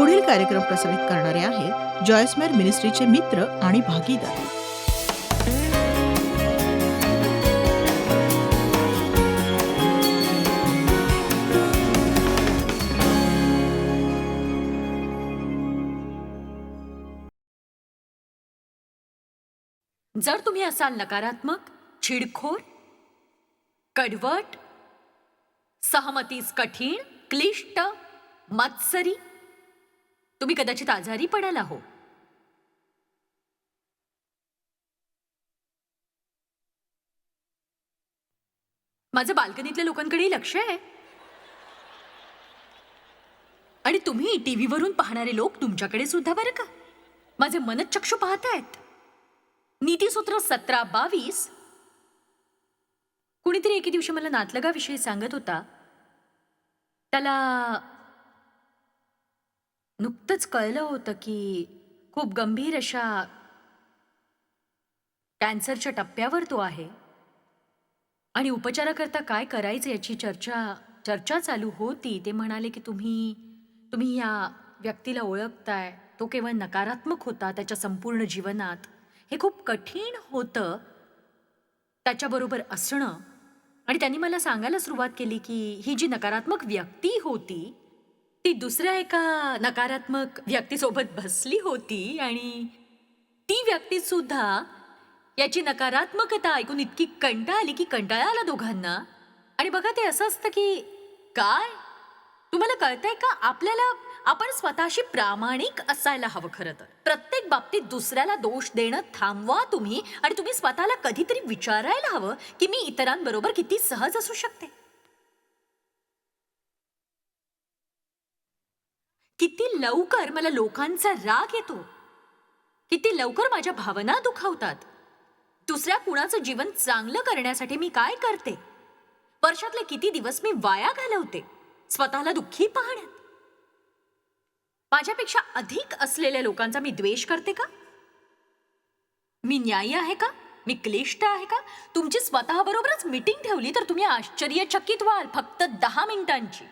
पुढील कार्यक्रम प्रसारित करणारे आहेत जॉयस्मेर मिनिस्ट्रीचे मित्र आणि भागीदार. जर तुम्ही असाल नकारात्मक छिडखोर कडवट सहमतीस कठीण क्लिष्ट मत्सरी तुम्ही कदाचित आजारी पडाल हो माझं बाल्कनीतल्या लोकांकडे लक्ष आहे. आणि तुम्ही टीव्हीवरून पाहणारे लोक तुमच्याकडे सुद्धा बरं का? माझे मनचक्षु पाहतायत. नीतीसूत्र सतरा बावीस. कुणीतरी एके दिवशी मला नातलगाविषयी सांगत होता. त्याला नुकतंच कळलं होतं की खूप गंभीर अशा कॅन्सरच्या टप्प्यावर तो आहे. आणि उपचाराकरता काय करायचं याची चर्चा चर्चा चालू होती. ते म्हणाले की तुम्ही तुम्ही या व्यक्तीला ओळखताय. तो केवळ नकारात्मक होता त्याच्या संपूर्ण जीवनात. हे खूप कठीण होतं. त्याच्याबरोबर असणं. आणि त्यांनी मला सांगायला सुरुवात केली की ही जी नकारात्मक व्यक्ती होती ती दुसऱ्या एका नकारात्मक व्यक्तीसोबत बसली होती आणि ती व्यक्ती सुद्धा याची नकारात्मकता ऐकून इतकी कंटाळ आली की कंटाळा आला दोघांना. आणि बघा ते असं असतं की काय? तुम्हाला कळतंय का? आपल्याला आपण स्वतःशी प्रामाणिक असायला हवं खरं तर. प्रत्येक बाबतीत दुसऱ्याला दोष देणं थांबवा तुम्ही आणि तुम्ही स्वतःला कधीतरी विचारायला हवं की मी इतरांबरोबर किती सहज असू शकते. किती लवकर मला लोकांचा राग येतो. किती लवकर माझ्या भावना दुखावतात. दुसऱ्या कुणाचं जीवन चांगलं करण्यासाठी मी काय करते? वर्षातले किती दिवस मी वाया घालवते? स्वतःला दुःखी पाहण्यात. माझ्यापेक्षा अधिक असलेल्या लोकांचा मी द्वेष करते का? मी न्यायी आहे का? मी क्लिष्ट आहे का? तुमची स्वतःबरोबरच मीटिंग ठेवली तर तुम्ही आश्चर्यचकित व्हाल फक्त दहा मिनिटांची.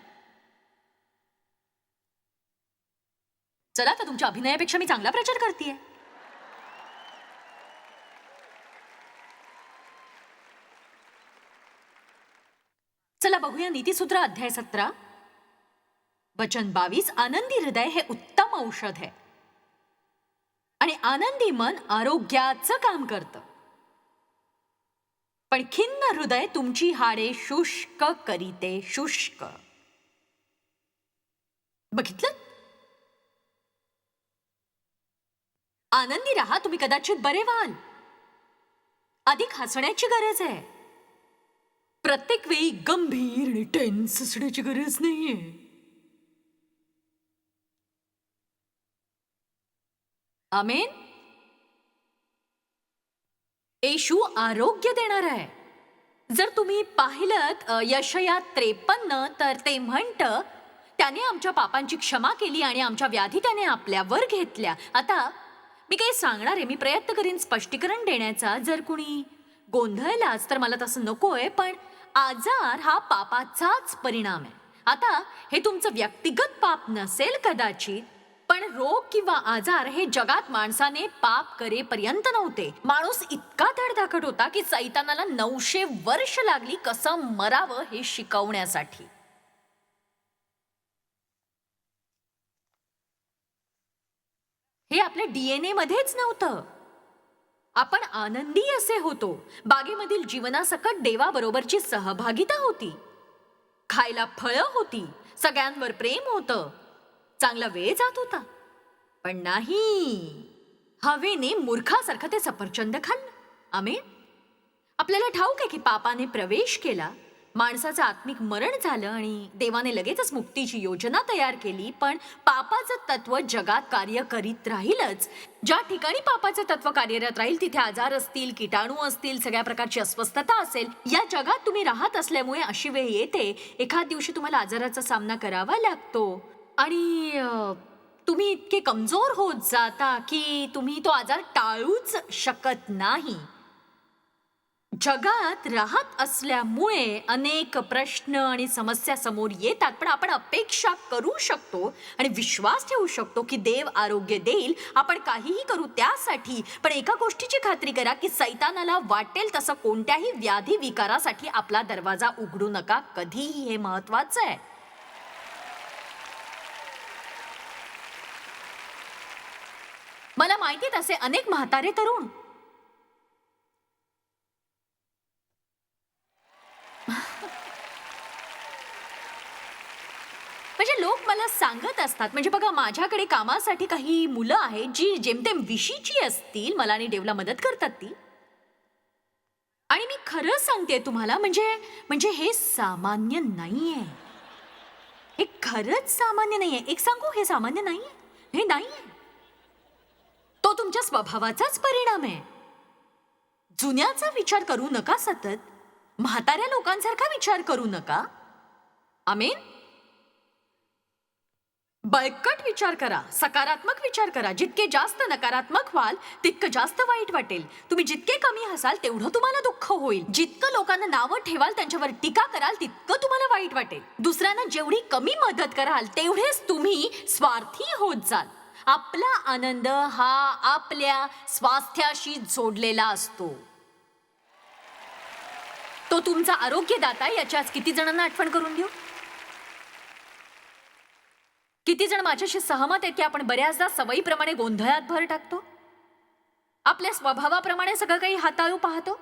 चला तर तुमच्या अभिनयापेक्षा मी चांगला प्रचार करते चला बघूया नीतीसूत्र अध्याय सतरा. वचन बावीस आनंदी हृदय हे उत्तम औषध आहे. आणि आनंदी मन आरोग्याचं काम करतं. पण खिन्न हृदय तुमची हाडे शुष्क करीते शुष्क. बघितलं? आनंदी राहा तुम्ही कदाचित बरे व्हाल. अधिक हसण्याची गरज आहे. प्रत्येक वेळी गंभीर आणि टेन्स असण्याची गरज नाहीये. आमेन. येशू आरोग्य देणार आहे. जर तुम्ही पाहिलं यशया त्रेपन्न तर ते म्हणत त्याने आमच्या पापांची क्षमा केली आणि आमच्या व्याधी त्याने आपल्यावर घेतल्या. आता मी काही सांगणार आहे. मी प्रयत्न करीन स्पष्टीकरण देण्याचा जर कुणी गोंधळलाच तर मला तसं नको आहे पण आजार हा पापाचाच परिणाम आहे. आता हे तुमचं व्यक्तिगत पाप नसेल कदाचित पण रोग किंवा आजार हे जगात माणसाने पाप करेपर्यंत नव्हते. माणूस इतका धडधाकट होता की सैतानाला नऊशे वर्ष लागली कसं मरावं हे शिकवण्यासाठी. हे आपल्या डीएनए मध्येच नव्हतं. आपण आनंदी असे होतो. बागेमधील जीवनासकट देवाबरोबरची सहभागिता होती. खायला फळं होती. सगळ्यांवर प्रेम होतं. चांगला वेळ जात होता. पण नाही. हवेने मूर्खासारखं ते सफरचंद खाल्लं. आमे आपल्याला ठाऊक आहे की पापाने प्रवेश केला. माणसाचं आत्मिक मरण झालं आणि देवाने लगेचच मुक्तीची योजना तयार केली पण पापाचं तत्व जगात कार्य करीत राहीलच. ज्या ठिकाणी पापाचं तत्व कार्यरत राहील तिथे आजार असतील किटाणू असतील सगळ्या प्रकारची अस्वस्थता असेल या जगात तुम्ही राहत असल्यामुळे अशी वेळ येते. एखाद दिवशी तुम्हाला आजाराचा सामना करावा लागतो. आणि तुम्ही इतके कमजोर होत जाता की तुम्ही तो आजार टाळूच शकत नाही. जगात राहत असल्यामुळे अनेक प्रश्न आणि समस्या समोर येतात पण आपण अपेक्षा करू शकतो आणि विश्वास ठेवू शकतो की देव आरोग्य देईल. आपण काहीही करू त्यासाठी पण एका गोष्टीची खात्री करा की सैतानाला वाटेल तसं कोणत्याही व्याधी विकारासाठी आपला दरवाजा उघडू नका. कधीही हे महत्वाचं आहे. मला माहितीत असे अनेक म्हातारे तरुण म्हणजे लोक मला सांगत असतात. म्हणजे बघा माझ्याकडे कामासाठी काही मुलं आहेत जी जेमतेम विशीची असतील मला आणि देवला मदत करतात ती. आणि मी खरं सांगते तुम्हाला म्हणजे म्हणजे हे सामान्य नाहीये. हे खरंच सामान्य नाहीये. एक सांगू हे सामान्य नाहीये? हे नाहीये. तो तुमच्या स्वभावाचाच परिणाम आहे. जुन्याचा विचार करू नका सतत. म्हाताऱ्या लोकांसारखा विचार करू नका. आमेन? बळकट विचार करा सकारात्मक विचार करा. जितके जास्त नकारात्मक व्हाल तितकं जास्त वाईट वाटेल. तुम्ही जितके कमी हसाल तेवढं तुम्हाला दुःख होईल. जितकं लोकांना नावं ठेवाल त्यांच्यावर टीका कराल तितकं तुम्हाला वाईट वाटेल. दुसऱ्यांना जेवढी कमी मदत कराल तेवढेच तुम्ही स्वार्थी होत जाल. आपला आनंद हा आपल्या स्वास्थ्याशी जोडलेला असतो. तो तुमचा आरोग्यदाता याची आज किती जणांना आठवण करून देऊ? किती जण माझ्याशी सहमत आहेत की आपण बऱ्याचदा सवयीप्रमाणे गोंधळात भर टाकतो? आपल्या स्वभावाप्रमाणे सगळं काही हाताळू पाहतो?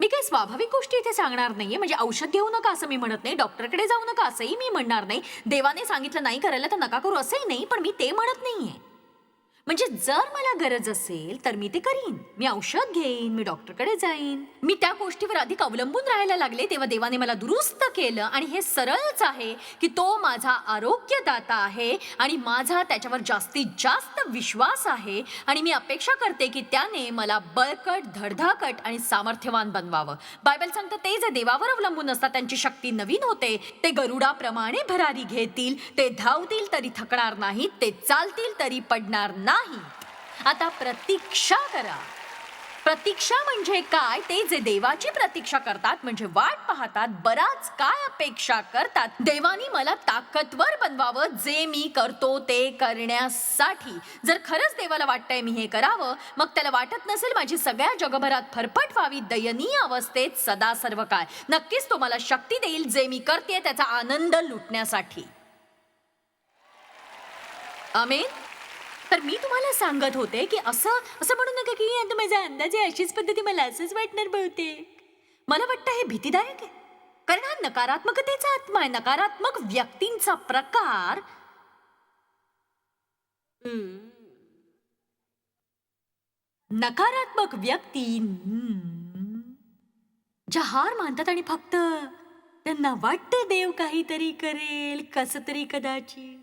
मी काही स्वाभाविक गोष्टी इथे सांगणार नाहीये. म्हणजे औषध घेऊ नका असं मी म्हणत नाही. डॉक्टरकडे जाऊ नका असंही मी म्हणणार नाही. देवाने सांगितलं नाही करायला तर नका करू असंही नाही. पण मी ते म्हणत नाहीये. म्हणजे जर मला गरज असेल तर मी ते करीन. मी औषध घेईन मी डॉक्टरकडे जाईन. मी त्या गोष्टीवर अधिक अवलंबून राहायला लागले तेव्हा देवाने मला दुरुस्त केलं. आणि हे सरळच आहे की तो माझा आरोग्यदाता आहे आणि माझा त्याच्यावर जास्तीत जास्त विश्वास आहे. आणि मी अपेक्षा करते की त्याने मला बळकट धडधाकट आणि सामर्थ्यवान बनवावं. बायबल सांगतं ते जे देवावर अवलंबून असतात त्यांची शक्ती नवीन होते. ते गरुडाप्रमाणे भरारी घेतील. ते धावतील तरी थकणार नाहीत. ते चालतील तरी पडणार नाही नाही. आता प्रतीक्षा करा. प्रतीक्षा म्हणजे काय? ते जे देवाची प्रतीक्षा करतात म्हणजे वाट पाहतात बराच काय अपेक्षा करतात. देवानी मला ताकदवर बनवावं जे मी करतो ते करण्यासाठी. जर खरंच देवाला वाटतंय मी हे करावं मग त्याला वाटत नसेल माझी सगळ्या जगभरात फरफट व्हावी दयनीय अवस्थेत सदा सर्व काय. नक्कीच तो मला शक्ती देईल जे मी करते त्याचा आनंद लुटण्यासाठी. आमेन. तर मी तुम्हाला सांगत होते की असं असं म्हणू नका की आता माझा अंदाज आहे अशीच पद्धती मला असंच वाटणार बहुतेक. मला वाटतं हे भीतीदायक आहे. कारण हा नकारात्मकतेचा आत्मा आहे. नकारात्मक व्यक्तींचा प्रकार. नकारात्मक व्यक्ती ज्या हार मानतात आणि फक्त त्यांना वाटतं देव काहीतरी करेल कसं तरी कदाचित.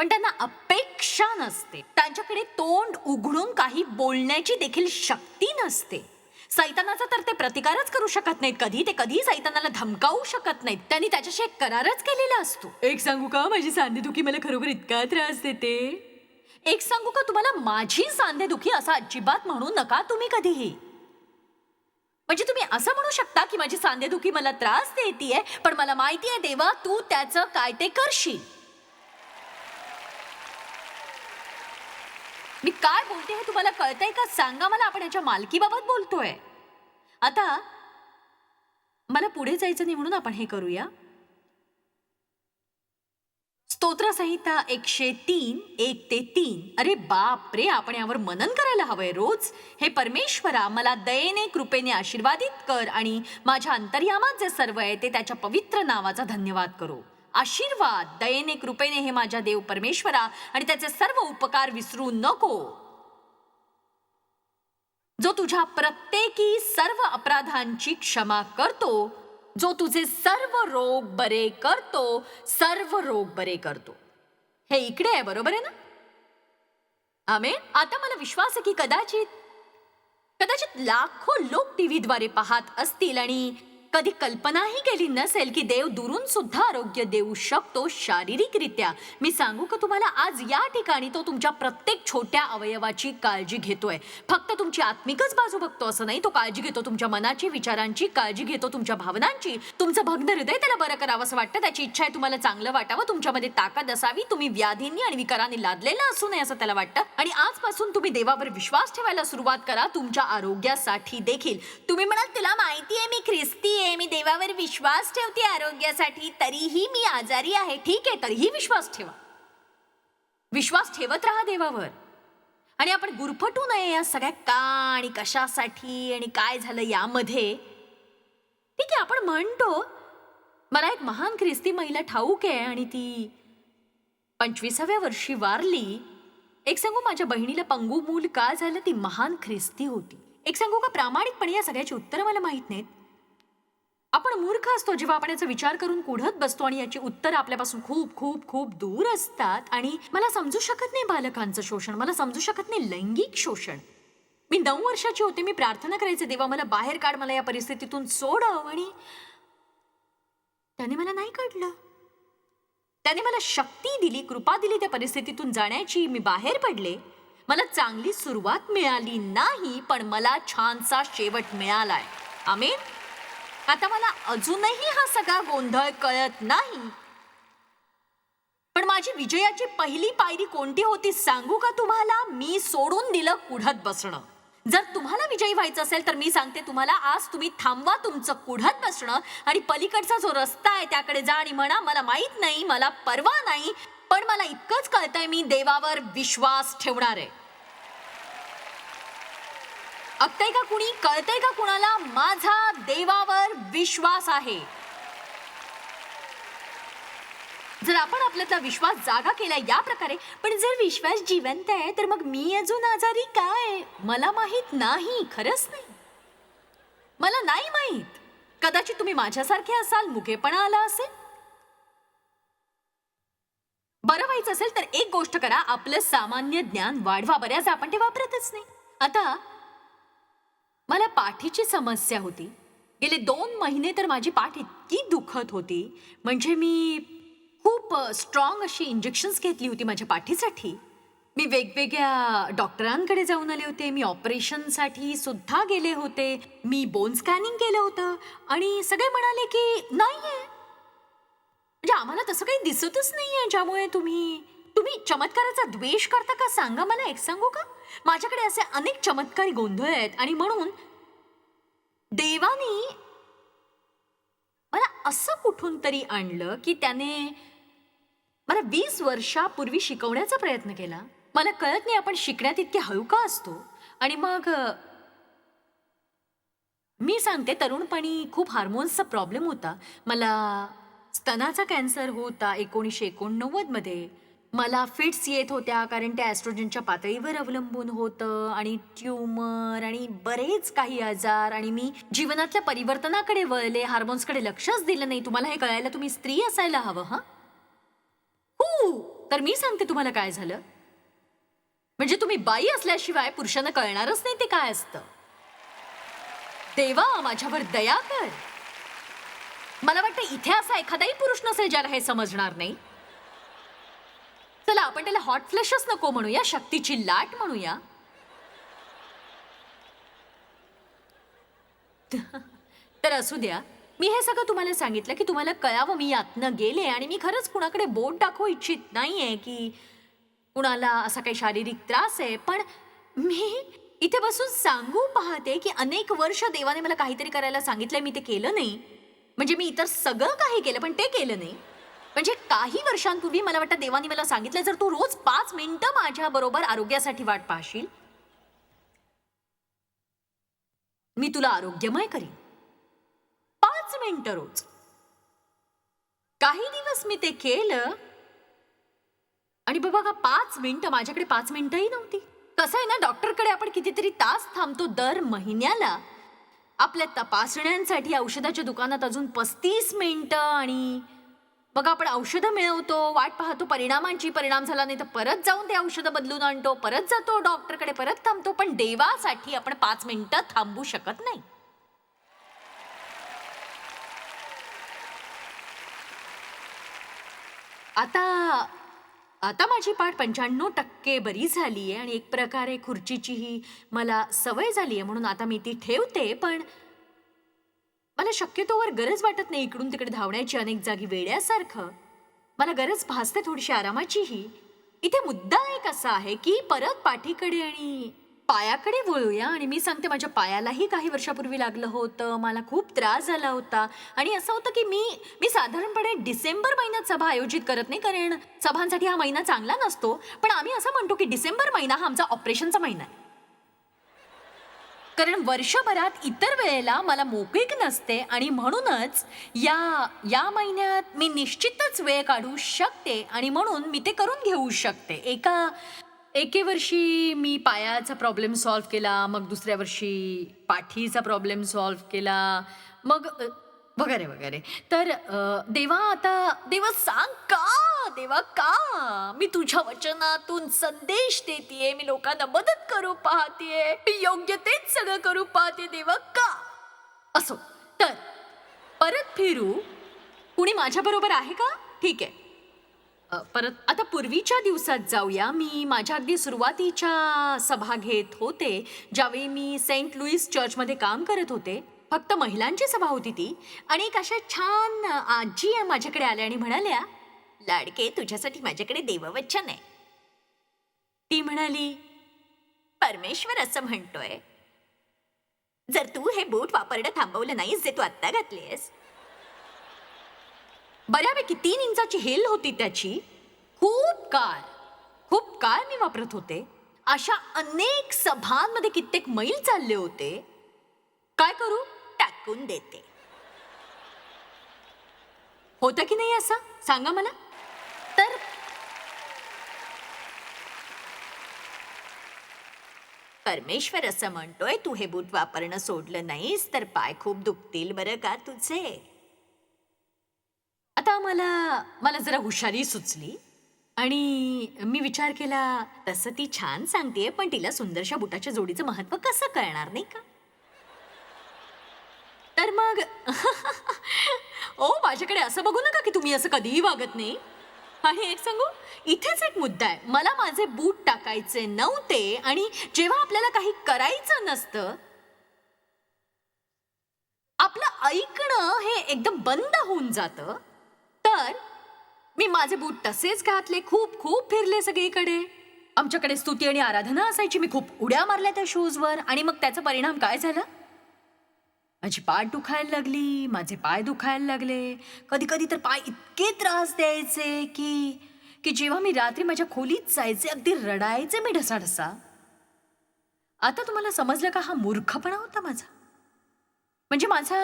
पण त्यांना अपेक्षा नसते. त्यांच्याकडे तोंड उघडून काही बोलण्याची देखील शक्ती नसते. सैतानाचा तर ते प्रतिकारच करू शकत नाहीत कधी. ते कधी सैतानाला धमकावू शकत नाहीत. त्यांनी त्याच्याशी एक करारच केलेला असतो. एक सांगू का? माझी सांधेदुखी मला खरोखर इतका त्रास देते. एक सांगू का? तुम्हाला माझी सांधेदुखी असं अजिबात म्हणू नका तुम्ही कधीही. म्हणजे तुम्ही असं म्हणू शकता की माझी सांधेदुखी मला त्रास देतीये पण मला माहितीये देवा तू त्याचं काय ते करशील. मी काय बोलते हे तुम्हाला कळतंय का? सांगा मला आपण याच्या मालकीबाबत बोलतोय. आता मला पुढे जायचं नाही म्हणून आपण हे करूया. स्तोत्रसंहिता एकशे तीन एक ते तीन. अरे बाप रे आपण यावर मनन करायला हवंय रोज. हे परमेश्वरा मला दयेने कृपेने आशीर्वादित कर आणि माझ्या अंतर्यामात जे सर्व आहे ते त्याच्या पवित्र नावाचा धन्यवाद करू. आशीर्वाद दयेने कृपेने हे माझ्या देव परमेश्वरा आणि त्याचे सर्व उपकार विसरू नको. जो तुझ्या प्रत्येकी सर्व अपराधांची क्षमा करतो जो तुझे सर्व रोग बरे करतो सर्व रोग बरे करतो. हे इकडे आहे बरोबर आहे ना? आमे आता मला विश्वास आहे की कदाचित कदाचित लाखो लोक टीव्हीद्वारे पाहत असतील आणि कधी कल्पनाही केली नसेल की देव दुरून सुद्धा आरोग्य देऊ शकतो शारीरिकरित्या. मी सांगू का तुम्हाला आज या ठिकाणी तो तुमच्या प्रत्येक छोट्या अवयवाची काळजी घेतोय. फक्त तुमची आत्मिकच बाजू बघतो असं नाही तो काळजी घेतो तुमच्या मनाची विचारांची काळजी घेतो तुमच्या भावनांची. तुमचं भग्न हृदय त्याला बरं करावं असं वाटतं त्याची इच्छा आहे तुम्हाला चांगलं वाटावं तुमच्यामध्ये ताकद असावी तुम्ही व्याधींनी आणि विकारांनी लादलेलं असू नये असं त्याला वाटतं. आणि आजपासून तुम्ही देवावर विश्वास ठेवायला सुरुवात करा तुमच्या आरोग्यासाठी देखील. तुम्ही म्हणाल तुला माहिती आहे मी ख्रिस्ती आहे. मी देवावर विश्वास ठेवते आरोग्यासाठी. तरीही मी आजारी आहे. ठीक आहे तरीही विश्वास ठेवा. विश्वास ठेवत राहा देवावर. आणि आपण गुरफटू नये या सगळ्या का आणि कशासाठी आणि काय झालं यामध्ये. ठीक आहे आपण म्हणतो मला एक महान ख्रिस्ती महिला ठाऊक आहे आणि ती पंचवीसाव्या वर्षी वारली. एक सांगू माझ्या बहिणीला पंगू मूल का झालं? ती महान ख्रिस्ती होती. एक सांगू का? प्रामाणिकपणे या सगळ्याची उत्तरं मला माहीत नाहीत. आपण मूर्ख असतो जेव्हा आपण याचा विचार करून कुढत बसतो आणि याची उत्तर आपल्यापासून खूप खूप खूप दूर असतात. आणि मला समजू शकत नाही बालकांचं शोषण. मला समजू शकत नाही लैंगिक शोषण. मी नऊ वर्षाची होते. मी प्रार्थना करायचे देवा मला बाहेर काढ. मला या परिस्थितीतून सोडव आणि त्याने मला नाही काढलं. त्याने मला शक्ती दिली कृपा दिली त्या परिस्थितीतून जाण्याची. मी बाहेर पडले. मला चांगली सुरुवात मिळाली नाही पण मला छानसा शेवट मिळालाय. आमेन. आता मला अजूनही हा सगळा गोंधळ कळत नाही. पण माझी विजयाची पहिली पायरी कोणती होती सांगू का तुम्हाला? मी सोडून दिलं कुढत बसणं. जर तुम्हाला विजयी व्हायचं असेल तर मी सांगते तुम्हाला आज तुम्ही थांबवा तुमचं कुढत बसणं आणि पलीकडचा जो रस्ता आहे त्याकडे जा आणि म्हणा मला माहीत नाही मला परवा नाही पण मला इतकंच कळतंय मी देवावर विश्वास ठेवणार आहे. ऐकतंय का कुणी कळतंय का कुणाला? माझा देवावर विश्वास आहे. जर आपण आपल्यातला विश्वास जागा केला या प्रकारे पण जर विश्वास जिवंत आहे तर मग मी अजून आजारी काय? मला माहीत नाही खरंच नाही. मला नाही माहीत. कदाचित तुम्ही माझ्यासारखे असाल मुकेपणा आला असेल. बरं व्हायचं असेल तर एक गोष्ट करा आपलं सामान्य ज्ञान वाढवा. बऱ्याच आपण ते वापरतच नाही. आता मला पाठीची समस्या होती. गेले दोन महिने तर माझी पाठ इतकी दुखत होती. म्हणजे मी खूप स्ट्रॉंग अशी इंजेक्शन्स घेतली होती माझ्या पाठीसाठी. मी वेगवेगळ्या डॉक्टरांकडे जाऊन आले होते. मी ऑपरेशनसाठी सुद्धा गेले होते. मी बोन स्कॅनिंग केलं होतं. आणि सगळे म्हणाले की नाही आहे म्हणजे आम्हाला तसं काही दिसतच नाही आहे ज्यामुळे तुम्ही तुम्ही चमत्काराचा द्वेष करता का? सांगा मला एक सांगू का? माझ्याकडे असे अनेक चमत्कारी गोंधळ आहेत आणि म्हणून देवानी मला असं कुठून तरी आणलं की त्याने मला वीस वर्षापूर्वी शिकवण्याचा प्रयत्न केला. मला कळत नाही आपण शिकण्यात इतके हळू का असतो. आणि मग मी सांगते तरुणपणी खूप हार्मोन्सचा प्रॉब्लेम होता. मला स्तनाचा कॅन्सर होता एकोणीसशे एकोणनव्वदमध्ये मला फिट्स येत होत्या कारण त्या ॲस्ट्रोजनच्या पातळीवर अवलंबून होतं आणि ट्यूमर आणि बरेच काही आजार. आणि मी जीवनातल्या परिवर्तनाकडे वळले हार्मोन्सकडे लक्षच दिलं नाही. तुम्हाला हे कळायला तुम्ही स्त्री असायला हवं हां? हो! तर मी सांगते तुम्हाला काय झालं. म्हणजे तुम्ही बाई असल्याशिवाय पुरुषांना कळणारच नाही ते काय असतं. देवा माझ्यावर दया कर. मला वाटतं इथे असा एखादाही पुरुष नसेल ज्याला हे समजणार नाही. चला आपण त्याला हॉट फ्लॅशच नको म्हणूया शक्तीची लाट म्हणूया. तर असू द्या मी हे सगळं तुम्हाला सांगितलं की तुम्हाला कळावं मी यातनं गेले आणि मी खरंच कुणाकडे बोट दाखवू इच्छित नाहीये की कुणाला असा काही शारीरिक त्रास आहे पण मी इथे बसून सांगू पाहते की अनेक वर्ष देवाने मला काहीतरी करायला सांगितलंय मी ते केलं नाही. म्हणजे मी इतर सगळं काही केलं पण ते केलं नाही. म्हणजे काही वर्षांपूर्वी मला वाटतं देवानी मला सांगितलं जर तू रोज पाच मिनिटं माझ्या बरोबर आरोग्यासाठी वाट पाहशील मी तुला आरोग्यमय करीन. पाच मिनिटं रोज. काही दिवस मी ते केलं आणि बाबा का पाच मिनिटं माझ्याकडे पाच मिनिटंही नव्हती. कसं आहे ना डॉक्टरकडे आपण कितीतरी तास थांबतो दर महिन्याला आपल्या तपासण्यांसाठी औषधाच्या दुकानात अजून पस्तीस मिनिटं आणि मग आपण औषधं मिळवतो वाट पाहतो परिणामांची परिणाम झाला नाही तर परत जाऊन ते औषधं बदलून आणतो परत जातो डॉक्टरकडे परत थांबतो पण देवासाठी आपण पाच मिनिटं थांबू शकत नाही. आता आता माझी पाठ पंच्याण्णव टक्के बरी झाली आहे आणि एक प्रकारे खुर्चीचीही मला सवय झाली आहे म्हणून आता मी ती ठेवते पण मला शक्यतोवर गरज वाटत नाही इकडून तिकडे धावण्याची अनेक जागी वेड्यासारखं. मला गरज भासते थोडीशी आरामाचीही. इथे मुद्दा एक असा आहे की परत पाठीकडे आणि पायाकडे वळूया आणि मी सांगते माझ्या पायालाही काही वर्षापूर्वी लागलं होतं मला खूप त्रास झाला होता. आणि असं होतं की मी मी साधारणपणे डिसेंबर महिन्यात सभा आयोजित करत नाही कारण सभांसाठी हा महिना चांगला नसतो. पण आम्ही असं म्हणतो की डिसेंबर महिना हा आमचा ऑपरेशनचा महिना आहे. कारण वर्षभरात इतर वेळेला मला मोकळीक नसते आणि म्हणूनच या या महिन्यात मी निश्चितच वेळ काढू शकते आणि म्हणून मी ते करून घेऊ शकते. एका एके वर्षी मी पायाचा प्रॉब्लेम सॉल्व्ह केला मग दुसऱ्या वर्षी पाठीचा प्रॉब्लेम सॉल्व्ह केला मग वगैरे वगैरे. तर देवा आता देवा सांग का? देवा का? मी तुझ्या वचनातून संदेश देतीये मी लोकांना मदत करू पाहतीये मी योग्य तेच सगळं करू पाहते देवा का? असो. तर परत फिरू. कुणी माझ्या बरोबर आहे का? ठीक आहे. अ, परत आता पूर्वीच्या दिवसात जाऊया. मी माझ्या अगदी सुरुवातीच्या सभा घेत होते ज्यावेळी मी सेंट लुईस चर्चमध्ये काम करत होते. फक्त महिलांची सभा होती ती. आणि एक अशा छान आजी माझ्याकडे आल्या आणि म्हणाल्या लाडके तुझ्यासाठी माझ्याकडे देववचन आहे. ती म्हणाली परमेश्वर असं म्हणतोय जर तू हे बूट वापरणं थांबवलं नाहीस जे तू आत्ता घातलीस. बऱ्यापैकी तीन इंचाची हेल होती त्याची. खूप काळ खूप काळ मी वापरत होते. अशा अनेक सभांमध्ये कित्येक मैल चालले होते. काय करू? टाकून देते. होतं की नाही असं? सांगा मला. तर परमेश्वर असं म्हणतोय तू हे बूट वापरणं सोडलं नाहीस तर पाय खूप दुखतील बरं का तुझे. आता मला मला जरा हुशारी सुचली. आणि मी विचार केला तसं ती छान सांगतेय पण तिला सुंदरशा बुटाच्या जोडीचं महत्त्व कसं कळणार नाही का? तर मग ओ माझ्याकडे असं बघू नका की तुम्ही असं कधीही वागत नाही. आणि एक सांगू इथेच एक मुद्दा आहे. मला माझे बूट टाकायचे नव्हते आणि जेव्हा आपल्याला काही करायचं नसतं आपलं ऐकणं हे एकदम बंद होऊन जातं. तर मी माझे बूट तसेच घातले खूप खूप फिरले सगळीकडे. आमच्याकडे स्तुती आणि आराधना असायची. मी खूप उड्या मारल्या त्या शूजवर आणि मग त्याचा परिणाम काय झाला? माझी पाठ दुखायला लागली माझे पाय दुखायला लागले. कधी कधी तर पाय इतके त्रास द्यायचे की की जेव्हा मी रात्री माझ्या खोलीत जायचे अगदी रडायचे मी ढसाढसा. आता तुम्हाला समजलं का हा मूर्खपणा होता माझा? म्हणजे माझा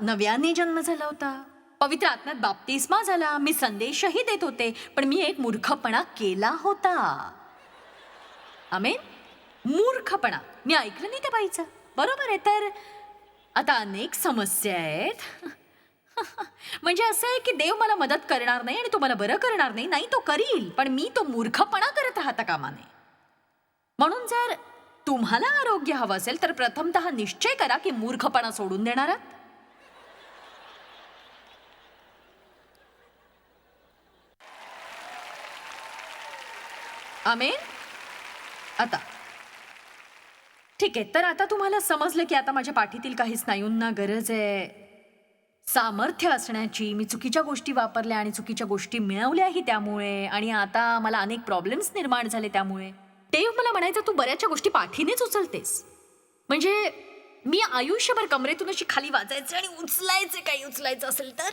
नव्याने जन्म झाला होता. पवित्र आत्म्यात बाप्तिस्मा झाला मी संदेशही देत होते पण मी एक मूर्खपणा केला होता. आमेन? मूर्खपणा. मी ऐकलं नाही त्या बाईचं. बरोबर आहे तर आता अनेक समस्या आहेत. म्हणजे असं आहे की देव मला मदत करणार नाही आणि तो मला बरं करणार नाही नाही तो करील पण मी तो मूर्खपणा करत राहता कामा नये म्हणून जर तुम्हाला आरोग्य हवं असेल तर प्रथमतः निश्चय करा की मूर्खपणा सोडून देणार आहात. आमेन? आता. ठीक आहे तर आता तुम्हाला समजलं की आता माझ्या पाठीतील काही स्नायूंना गरज आहे. सामर्थ्य असण्याची मी चुकीच्या गोष्टी वापरल्या आणि चुकीच्या गोष्टी मिळवल्याही त्यामुळे आणि आता मला अनेक प्रॉब्लेम्स निर्माण झाले त्यामुळे. देव मला म्हणायचं तू बऱ्याचशा गोष्टी पाठीनेच उचलतेस. म्हणजे मी आयुष्यभर कमरेतून अशी खाली वाजायचे आणि उचलायचे काही उचलायचं असेल तर?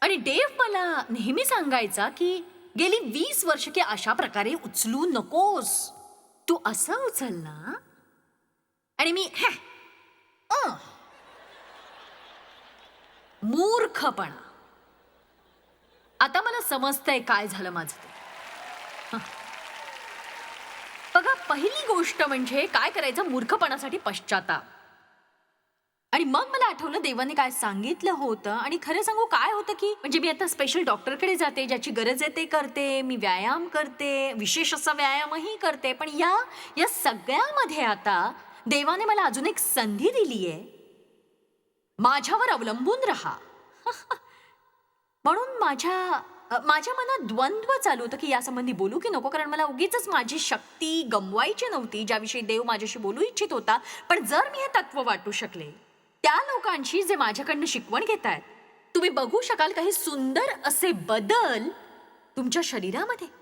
आणि डेव मला नेहमी सांगायचा की गेली वीस वर्ष की अशा प्रकारे उचलू नकोस. तू असं उचल ना आणि मी "हॅ, अं." मूर्खपणा. आता मला समजतंय काय झालं माझं ते. हं. बघा पहिली गोष्ट म्हणजे काय करायचं मूर्खपणासाठी पश्चाताप. आणि मग मला आठवलं देवाने काय सांगितलं होतं आणि खरं सांगू काय होतं की म्हणजे मी आता स्पेशल डॉक्टरकडे जाते ज्याची गरज आहे ते करते मी व्यायाम करते विशेष असा व्यायामही करते. पण या या सगळ्यामध्ये आता देवाने मला अजून एक संधी दिली आहे माझ्यावर अवलंबून राहा. म्हणून माझ्या माझ्या मनात द्वंद्व चालू होतं की यासंबंधी बोलू की नको कारण मला उगीच माझी शक्ती गमवायची नव्हती ज्याविषयी देव माझ्याशी बोलू इच्छित होता. पण जर मी हे तत्व वाटू शकले त्या लोकांशी जे माझ्याकडनं शिकवण घेत आहेत तुम्ही बघू शकाल काही सुंदर असे बदल तुमच्या शरीरामध्ये.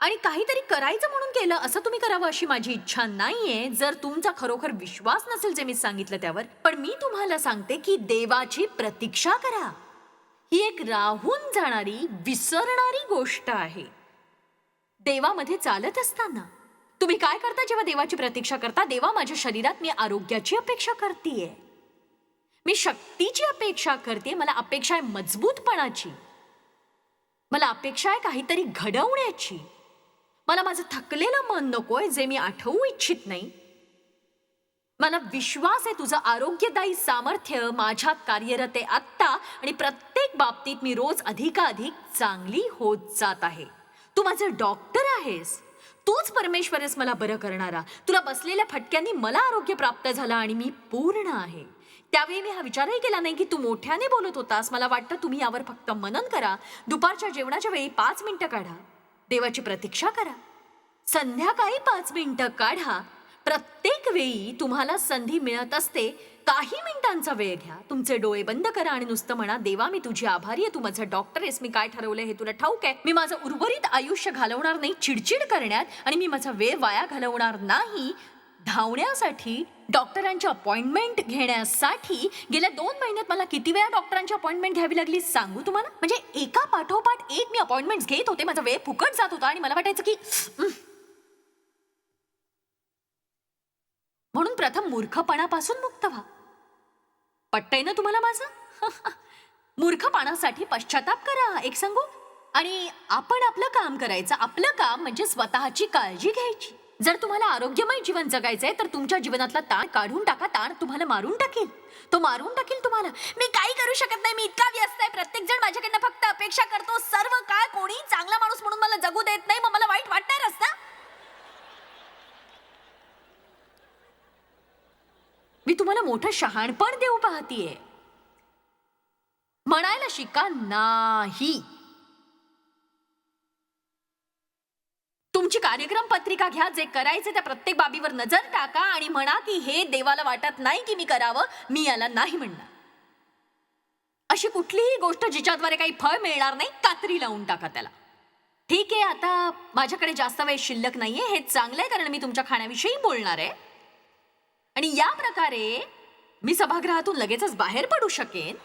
आणि काहीतरी करायचं म्हणून केलं असं तुम्ही करावं अशी माझी इच्छा नाहीये. जर तुमचा खरोखर विश्वास नसेल जे मी सांगितलं त्यावर पण मी तुम्हाला सांगते की देवाची प्रतीक्षा करा. ही एक राहून जाणारी विसरणारी गोष्ट आहे. देवामध्ये चालत असताना. तुम्ही काय करता जेव्हा देवाची प्रतीक्षा करता? देवा माझ्या शरीरात मी आरोग्याची अपेक्षा करतीये. मी शक्तीची अपेक्षा करते मला अपेक्षा आहे मजबूतपणाची. मला अपेक्षा आहे काहीतरी घडवण्याची. मला माझं थकलेलं मन नकोय जे मी आठवू इच्छित नाही. मला विश्वास आहे तुझं आरोग्यदायी सामर्थ्य माझ्यात कार्यरत आहे आत्ता आणि प्रत्येक बाबतीत मी रोज अधिकाधिक चांगली होत जात आहे. तू माझं डॉक्टर आहेस. तूच परमेश्वर आहेस मला बरं करणारा. तुला बसलेल्या फटक्यांनी मला आरोग्य प्राप्त झालं आणि मी पूर्ण आहे. त्यावेळी मी हा विचारही केला नाही की तू मोठ्याने बोलत होतास. मला वाटतं तुम्ही यावर फक्त मनन करा. दुपारच्या जेवणाच्या वेळी पाच मिनटं काढा. देवाची प्रतीक्षा करा. संध्याकाळी पाच मिनिटं काढा. प्रत्येक वेळी तुम्हाला संधी मिळत असते. काही मिनिटांचा वेळ घ्या. तुमचे डोळे बंद करा आणि नुसतं म्हणा देवा मी तुझी आभारी आहे. तू माझा डॉक्टर आहेस. मी काय ठरवलंय हे तुला ठाऊक आहे. मी माझं उर्वरित आयुष्य घालवणार नाही. चिडचिड करण्यात आणि मी माझा वेळ वाया घालवणार नाही. धावण्यासाठी डॉक्टरांची अपॉइंटमेंट घेण्यासाठी गेल्या दोन महिन्यात मला किती वेळा डॉक्टरांची अपॉइंटमेंट घ्यावी लागली सांगू तुम्हाला? म्हणजे एका पाठोपाठ एक मी अपॉइंटमेंट घेत होते माझा वेळ फुकट जात होता आणि मला वाटायचं की "उम्म, म्हणून प्रथम मूर्खपणापासून मुक्त व्हा. पटतंय ना तुम्हाला माझं? मूर्खपणासाठी पश्चाताप करा एक सांगू? आणि आपण आपलं काम करायचं. आपलं काम म्हणजे स्वतःची काळजी घ्यायची. जर तुम्हाला आरोग्यमय जीवन जगायचंय तर तुमच्या जीवनातला ताण काढून टाका ताण तुम्हाला मारून टाकेल. तो मारून टाकेल तुम्हाला. मी काही करू शकत नाही मी इतका व्यस्त आहे. प्रत्येक जण माझ्याकडनं फक्त अपेक्षा करतो सर्व काळ कोणी चांगला माणूस म्हणून मला जगू देत नाही मग मला वाईट वाटणारच ना मी तुम्हाला मोठं शहाणपण देऊ पाहतीये. म्हणायला शिका नाही. तुमची कार्यक्रम पत्रिका घ्या जे करायचे त्या प्रत्येक बाबीवर नजर टाका आणि म्हणा की हे देवाला वाटत नाही की मी करावं मी याला नाही म्हणणार. अशी कुठलीही गोष्ट जिच्याद्वारे काही फळ मिळणार नाही कात्री लावून टाका त्याला. ठीक आहे आता माझ्याकडे जास्त वेळ शिल्लक नाहीये हे चांगलं आहे कारण मी तुमच्या खाण्याविषयी बोलणार आहे. आणि या प्रकारे मी सभागृहातून लगेचच बाहेर पडू शकेन.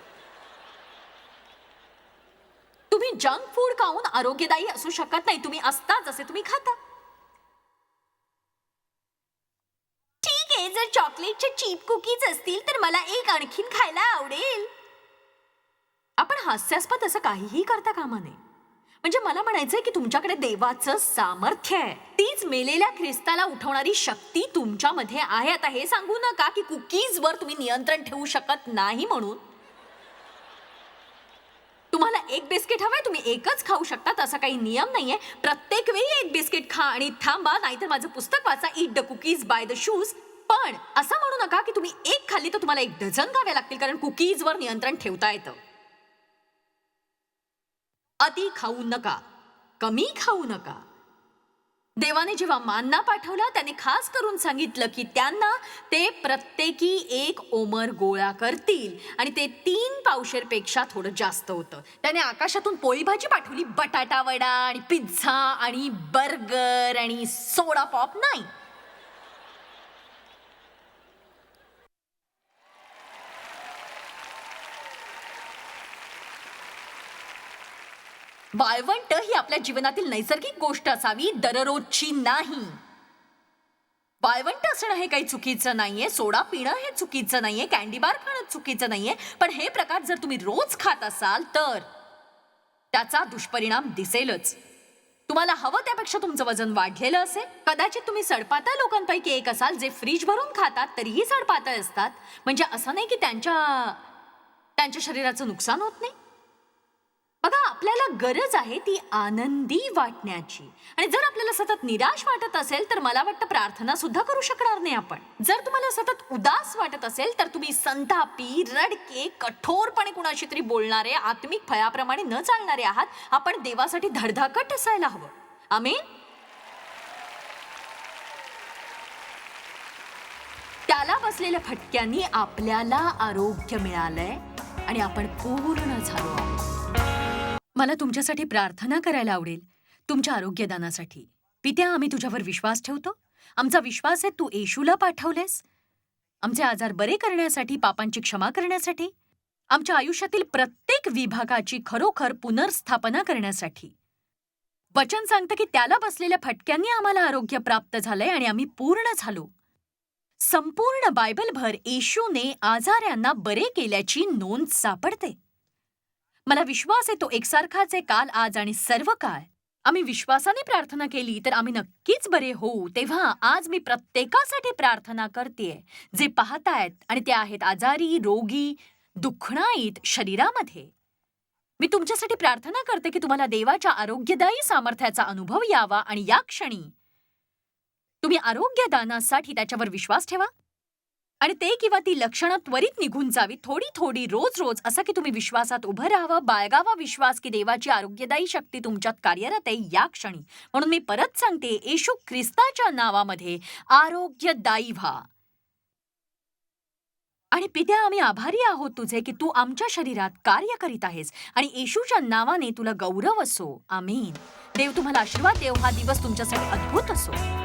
तुम्ही जंक फूड खाऊन आरोग्यदायी असू शकत नाही. तुम्ही असता जसे तुम्ही खाता. ठीक आहे जर चॉकलेटचे चीप कुकीज असतील तर मला एक आणखीन खायला आवडेल. आपण हास्यास्पद असं काहीही करता कामा नये. म्हणजे मला म्हणायचंय की तुमच्याकडे देवाचं सामर्थ्य आहे. तीच मेलेल्या ख्रिस्ताला उठवणारी शक्ती तुमच्यामध्ये आहे. आता हे सांगू नका की कुकीजवर तुम्ही नियंत्रण ठेवू शकत नाही म्हणून. तुम्हाला एक बिस्किट हवंय तुम्ही एकच खाऊ शकता असा काही नियम नाहीये. प्रत्येक वेळी एक बिस्किट खा आणि थांबा नाहीतर माझं पुस्तक वाचा eat the cookies buy the shoes पण असं म्हणू नका की तुम्ही एक खाल्ली तर तुम्हाला एक डझन खावे लागतील कारण कुकीजवर नियंत्रण ठेवता येतं. अति खाऊ नका कमी खाऊ नका. देवाने जेव्हा मानना पाठवला त्याने खास करून सांगितलं की त्यांना ते प्रत्येकी एक ओमर गोळा करतील. आणि ते तीन पावशेरपेक्षा थोडं जास्त होतं. त्याने आकाशातून पोळी भाजी पाठवली बटाटा वडा आणि पिझ्झा आणि बर्गर आणि सोडा पॉप नाही. वाळवंट ही आपल्या जीवनातील नैसर्गिक गोष्ट असावी दररोजची नाही. वाळवंट असणं हे काही चुकीचं नाहीये सोडा पिणं हे चुकीचं नाहीये कॅन्डी बार खाणं चुकीचं नाहीये पण हे प्रकार जर तुम्ही रोज खात असाल तर त्याचा दुष्परिणाम दिसेलच. तुम्हाला हवं त्यापेक्षा तुमचं वजन वाढलेलं असेल. कदाचित तुम्ही सडपातळ लोकांपैकी एक असाल जे फ्रीज भरून खातात तरीही सडपातळ असतात. म्हणजे असं नाही की त्यांच्या त्यांच्या शरीराचं नुकसान होत नाही. बघा आपल्याला गरज आहे ती आनंदी वाटण्याची. आणि जर आपल्याला सतत निराश वाटत असेल तर मला वाटतं प्रार्थना सुद्धा करू शकणार नाही आपण. जर तुम्हाला सतत उदास वाटत असेल तर तुम्ही संतापी रडके कठोरपणे कुणाशी तरी बोलणारे आत्मिक फळाप्रमाणे न चालणारे आहात. आपण देवासाठी धडधाकट असायला हवं. आम्ही त्याला बसलेल्या फटक्यांनी आपल्याला आरोग्य मिळालंय आणि आपण पूर्ण झालो आहोत. मला तुमच्यासाठी प्रार्थना करायला आवडेल तुमच्या आरोग्यदानासाठी. पित्या आम्ही तुझ्यावर विश्वास ठेवतो. आमचा विश्वास आहे तू येशूला पाठवलेस. आमचे आजार बरे करण्यासाठी पापांची क्षमा करण्यासाठी आमच्या आयुष्यातील प्रत्येक विभागाची खरोखर पुनर्स्थापना करण्यासाठी. वचन सांगतं की त्याला बसलेल्या फटक्यांनी आम्हाला आरोग्य प्राप्त झालंय आणि आम्ही पूर्ण झालो. संपूर्ण बायबलभर येशूने आजाऱ्यांना बरे केल्याची नोंद सापडते. मला विश्वास आहे तो एकसारखाच आहे काल आज आणि सर्व काळ. आम्ही विश्वासाने प्रार्थना केली तर आम्ही नक्कीच बरे होऊ. तेव्हा आज मी प्रत्येकासाठी प्रार्थना करतेय. जे पाहतायत आणि ते आहेत आजारी रोगी दुखणाईत शरीरामध्ये. मी तुमच्यासाठी प्रार्थना करते की तुम्हाला देवाच्या आरोग्यदायी सामर्थ्याचा अनुभव यावा आणि या क्षणी तुम्ही आरोग्यदानासाठी त्याच्यावर विश्वास ठेवा. आणि ते किंवा ती लक्षणं त्वरित निघून जावी. थोडी थोडी रोज रोज असं की तुम्ही विश्वासात उभं राहावं बाळगावा विश्वास की देवाची आरोग्यदायी शक्ती तुमच्यात कार्यरत आहे या क्षणी. म्हणून मी परत सांगते येशू ख्रिस्ताच्या नावामध्ये आरोग्यदायी व्हा. आणि पित्या आम्ही आभारी आहोत तुझे की तू आमच्या शरीरात कार्य करीत आहेस आणि येशूच्या नावाने तुला गौरव असो. आमीन. देव तुम्हाला आशीर्वाद देव. हा दिवस तुमच्यासाठी अद्भुत असो.